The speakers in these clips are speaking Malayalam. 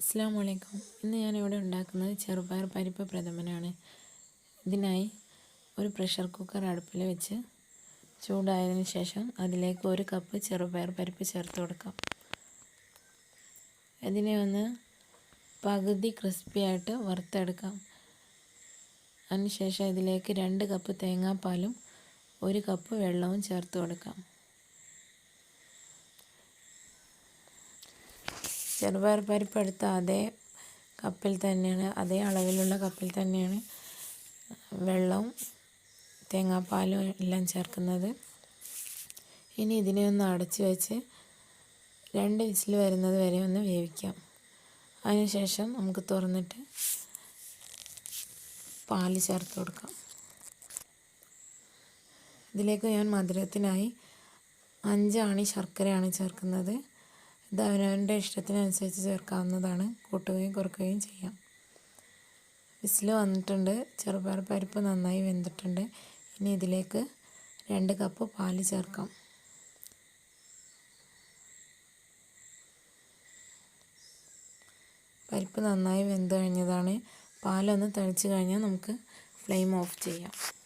അസ്സാം വലൈക്കും ഇന്ന് ഞാനിവിടെ ഉണ്ടാക്കുന്നത് ചെറുപയർ പരിപ്പ് പ്രഥമനാണ്. ഇതിനായി ഒരു പ്രഷർ കുക്കർ അടുപ്പിൽ വെച്ച് ചൂടായതിനു ശേഷം അതിലേക്ക് ഒരു കപ്പ് ചെറുപയർ പരിപ്പ് ചേർത്ത് കൊടുക്കാം. അതിനെ ഒന്ന് പകുതി ക്രിസ്പിയായിട്ട് വറുത്തെടുക്കാം. അതിനുശേഷം ഇതിലേക്ക് രണ്ട് കപ്പ് തേങ്ങാപ്പാലും ഒരു കപ്പ് വെള്ളവും ചേർത്ത് കൊടുക്കാം. ചെറുപയർ പരിപ്പ് എടുത്ത അതേ കപ്പിൽ തന്നെയാണ് അതേ അളവിലുള്ള കപ്പിൽ തന്നെയാണ് വെള്ളവും തേങ്ങാപ്പാലും എല്ലാം ചേർക്കുന്നത്. ഇനി ഇതിനെ ഒന്ന് അടച്ച് വെച്ച് രണ്ട് വിസിൽ വരുന്നത് വരെ ഒന്ന് വേവിക്കാം. അതിനുശേഷം നമുക്ക് തുറന്നിട്ട് പാൽ ചേർത്ത് കൊടുക്കാം. ഇതിലേക്ക് ഞാൻ മധുരത്തിനായി അഞ്ചാണി ശർക്കരയാണ് ചേർക്കുന്നത്. ഇത് അവനവന്റെ ഇഷ്ടത്തിനനുസരിച്ച് ചേർക്കാവുന്നതാണ്. കൂട്ടുകയും കുറക്കുകയും ചെയ്യാം. വിസിൽ വന്നിട്ടുണ്ട്. ചെറുപയർ പരിപ്പ് നന്നായി വെന്തിട്ടുണ്ട്. ഇനി ഇതിലേക്ക് രണ്ട് കപ്പ് പാൽ ചേർക്കാം. പരിപ്പ് നന്നായി വെന്ത് കഴിഞ്ഞതാണ്. പാലൊന്ന് തളിച്ച് കഴിഞ്ഞാൽ നമുക്ക് ഫ്ലെയിം ഓഫ് ചെയ്യാം.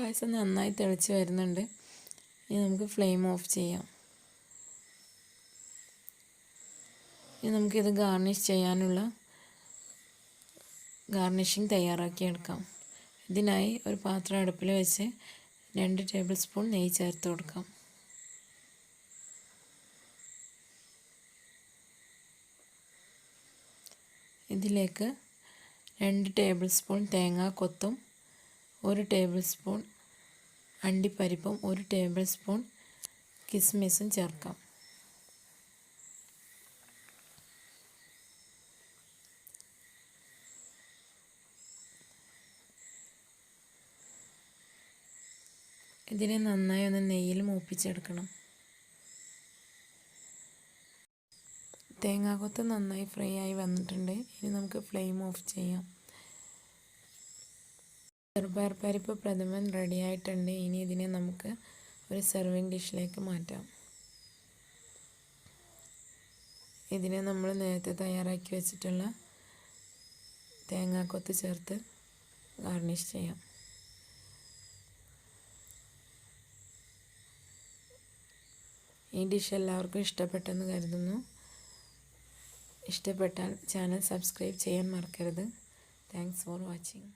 പായസം നന്നായി തിളച്ച് വരുന്നുണ്ട്. ഇനി നമുക്ക് ഫ്ലെയിം ഓഫ് ചെയ്യാം. ഇനി നമുക്കിത് ഗാർണിഷ് ചെയ്യാനുള്ള ഗാർണിഷിങ് തയ്യാറാക്കിയെടുക്കാം. ഇതിനായി ഒരു പാത്രം അടുപ്പിൽ വെച്ച് രണ്ട് ടേബിൾ സ്പൂൺ നെയ്യ് ചേർത്ത് കൊടുക്കാം. ഇതിലേക്ക് രണ്ട് ടേബിൾ സ്പൂൺ തേങ്ങാ കൊത്തും ഒരു ടേബിൾ സ്പൂൺ അണ്ടിപ്പരിപ്പും ഒരു ടേബിൾ സ്പൂൺ കിസ്മിസും ചേർക്കാം. ഇതിനെ നന്നായി ഒന്ന് നെയ്യിൽ മൂപ്പിച്ചെടുക്കണം. തേങ്ങാക്കൊത്ത് നന്നായി ഫ്രൈ ആയി വന്നിട്ടുണ്ട്. ഇനി നമുക്ക് ഫ്ലെയിം ഓഫ് ചെയ്യാം. ചെറുപയർ പരിപ്പ് പ്രഥമൻ റെഡി ആയിട്ടുണ്ട് ഇനി ഇതിനെ നമുക്ക് ഒരു സെർവിങ് ഡിഷിലേക്ക് മാറ്റാം. ഇതിനെ നമ്മൾ നേരത്തെ തയ്യാറാക്കി വെച്ചിട്ടുള്ള തേങ്ങാക്കൊത്ത് ചേർത്ത് ഗാർണിഷ് ചെയ്യാം. ഈ ഡിഷ് എല്ലാവർക്കും ഇഷ്ടപ്പെട്ടെന്ന് കരുതുന്നു. ഇഷ്ടപ്പെട്ടാൽ ചാനൽ സബ്സ്ക്രൈബ് ചെയ്യാൻ മറക്കരുത്. Thanks for watching